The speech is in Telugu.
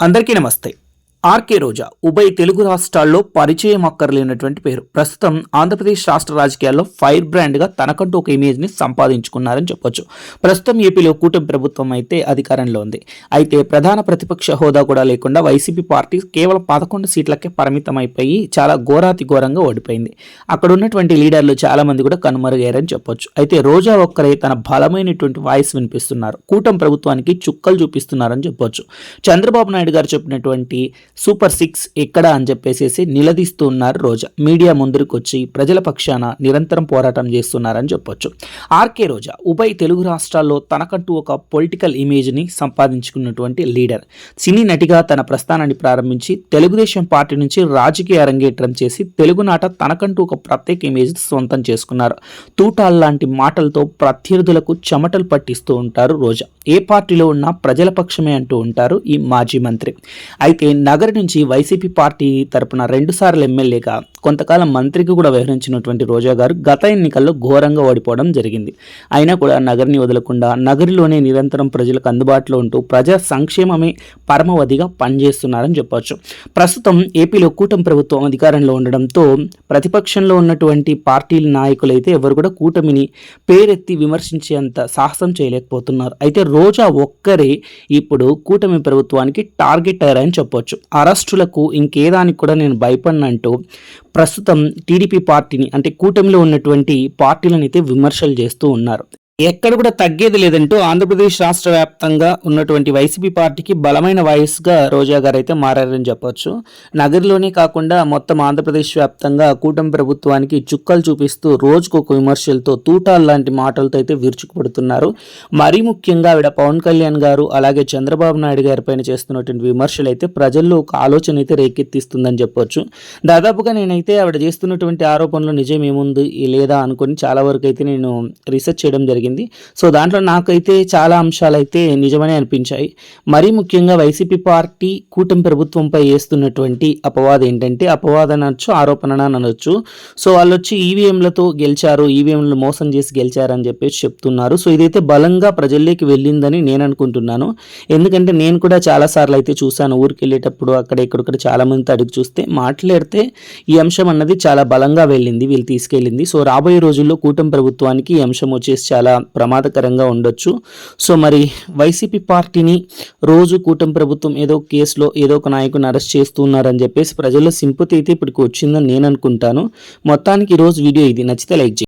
అందరికీ నమస్తే. ఆర్కే రోజా ఉభయ తెలుగు రాష్ట్రాల్లో పరిచయం అక్కర్లేనటువంటి పేరు. ప్రస్తుతం ఆంధ్రప్రదేశ్ రాష్ట్ర రాజకీయాల్లో ఫైర్ బ్రాండ్గా తనకంటూ ఒక ఇమేజ్ని సంపాదించుకున్నారని చెప్పొచ్చు. ప్రస్తుతం ఏపీలో కూటమి ప్రభుత్వం అయితే అధికారంలో ఉంది. అయితే ప్రధాన ప్రతిపక్ష హోదా కూడా లేకుండా వైసీపీ పార్టీ కేవలం పదకొండు సీట్లకే పరిమితం అయిపోయి చాలా ఘోరాతి ఘోరంగా ఓడిపోయింది. అక్కడ ఉన్నటువంటి లీడర్లు చాలామంది కూడా కనుమరుగయ్యారని చెప్పొచ్చు. అయితే రోజా ఒక్కరే తన బలమైనటువంటి వాయిస్ వినిపిస్తున్నారు. కూటమి ప్రభుత్వానికి చుక్కలు చూపిస్తున్నారని చెప్పొచ్చు. చంద్రబాబు నాయుడు గారు చెప్పినటువంటి సూపర్ సిక్స్ ఎక్కడ అని చెప్పేసి నిలదీస్తూ ఉన్నారు రోజా. మీడియా ముందుకు వచ్చి ప్రజల పక్షాన నిరంతరం పోరాటం చేస్తున్నారని చెప్పొచ్చు. ఆర్కే రోజా ఉభయ తెలుగు రాష్ట్రాల్లో తనకంటూ ఒక పొలిటికల్ ఇమేజ్ని సంపాదించుకున్నటువంటి లీడర్. సినీ నటిగా తన ప్రస్థానాన్ని ప్రారంభించి తెలుగుదేశం పార్టీ నుంచి రాజకీయ అరంగేట్రం చేసి తెలుగునాట తనకంటూ ఒక ప్రత్యేక ఇమేజ్ సొంతం చేసుకున్నారు. తూటాల్ లాంటి మాటలతో ప్రత్యర్థులకు చెమటలు పట్టిస్తూ ఉంటారు రోజా. ఏ పార్టీలో ఉన్నా ప్రజల పక్షమే అంటూ ఉంటారు ఈ మాజీ మంత్రి. అయితే నగర నుంచి వైసీపీ పార్టీ తరపున రెండుసార్లు ఎమ్మెల్యేగా కొంతకాలం మంత్రికి కూడా వ్యవహరించినటువంటి రోజా గారు గత ఎన్నికల్లో ఘోరంగా ఓడిపోవడం జరిగింది. అయినా కూడా నగరిని వదలకుండా నగరిలోనే నిరంతరం ప్రజలకు అందుబాటులో ఉంటూ ప్రజా సంక్షేమమే పరమవధిగా పనిచేస్తున్నారని చెప్పవచ్చు ప్రస్తుతం ఏపీలో కూటమి ప్రభుత్వం అధికారంలో ఉండడంతో ప్రతిపక్షంలో ఉన్నటువంటి పార్టీల నాయకులైతే ఎవరు కూడా కూటమిని పేరెత్తి విమర్శించేంత సాహసం చేయలేకపోతున్నారు. అయితే రోజా ఒక్కరే ఇప్పుడు కూటమి ప్రభుత్వానికి టార్గెట్ అయ్యారని చెప్పవచ్చు అరెస్టులకు ఇంకేదానికి కూడా నేను భయపడినంటూ ప్రస్తుతం టీడీపీ పార్టీని అంటే కూటమిలో ఉన్నటువంటి పార్టీలను అయితే విమర్శలు చేస్తూ ఉన్నారు. ఎక్కడ కూడా తగ్గేది లేదంటూ ఆంధ్రప్రదేశ్ రాష్ట్ర వ్యాప్తంగా ఉన్నటువంటి వైసీపీ పార్టీకి బలమైన వాయిస్గా రోజా గారు అయితే మారారని చెప్పొచ్చు. నగరిలోనే కాకుండా మొత్తం ఆంధ్రప్రదేశ్ వ్యాప్తంగా కూటమి ప్రభుత్వానికి చుక్కలు చూపిస్తూ రోజుకు ఒక విమర్శలతో తూటాలు లాంటి మాటలతో అయితే విరుచుకుపడుతున్నారు. మరీ ముఖ్యంగా ఆవిడ పవన్ కళ్యాణ్ గారు అలాగే చంద్రబాబు నాయుడు గారి పైన చేస్తున్నటువంటి విమర్శలు అయితే ప్రజల్లో ఒక ఆలోచన అయితే రేకెత్తిస్తుందని చెప్పొచ్చు. దాదాపుగా నేనైతే ఆవిడ చేస్తున్నటువంటి ఆరోపణలు నిజం ఏముంది లేదా అనుకుని చాలా వరకు అయితే నేను రీసెర్చ్ చేయడం జరిగింది. జరిగింది. సో దాంట్లో నాకైతే చాలా అంశాలు అయితే నిజమనే అనిపించాయి. మరీ ముఖ్యంగా వైసీపీ పార్టీ కూటమి ప్రభుత్వంపై వేస్తున్నటువంటి అపవాదం ఏంటంటే అపవాదం అనొచ్చు ఆరోపణ అనొచ్చు. సో వాళ్ళు వచ్చి ఈవీఎంలతో గెలిచారు ఈవీఎంలు మోసం చేసి గెలిచారని చెప్పేసి చెప్తున్నారు. సో ఇదైతే బలంగా ప్రజల్లోకి వెళ్ళిందని నేను అనుకుంటున్నాను. ఎందుకంటే నేను కూడా చాలాసార్లు అయితే చూశాను ఊరికి వెళ్ళేటప్పుడు అక్కడ ఇక్కడక్కడ చాలామంది అడిగి చూస్తే మాట్లాడితే ఈ అంశం అన్నది చాలా బలంగా వెళ్ళింది వీళ్ళు తీసుకెళ్ళింది. సో రాబోయే రోజుల్లో కూటమి ప్రభుత్వానికి ఈ అంశం వచ్చేసి చాలా ప్రమాదకరంగా ఉండొచ్చు. సో మరి వైసీపీ పార్టీని రోజు కూటమి ప్రభుత్వం ఏదో కేసులో ఏదో ఒక నాయకుని అరెస్ట్ చేస్తున్నారని చెప్పేసి ప్రజల్లో సింపతి అయితే ఇప్పటికి వచ్చిందని నేను అనుకుంటాను. మొత్తానికి ఈరోజు వీడియో ఇది. నచ్చితే లైక్ చేయండి.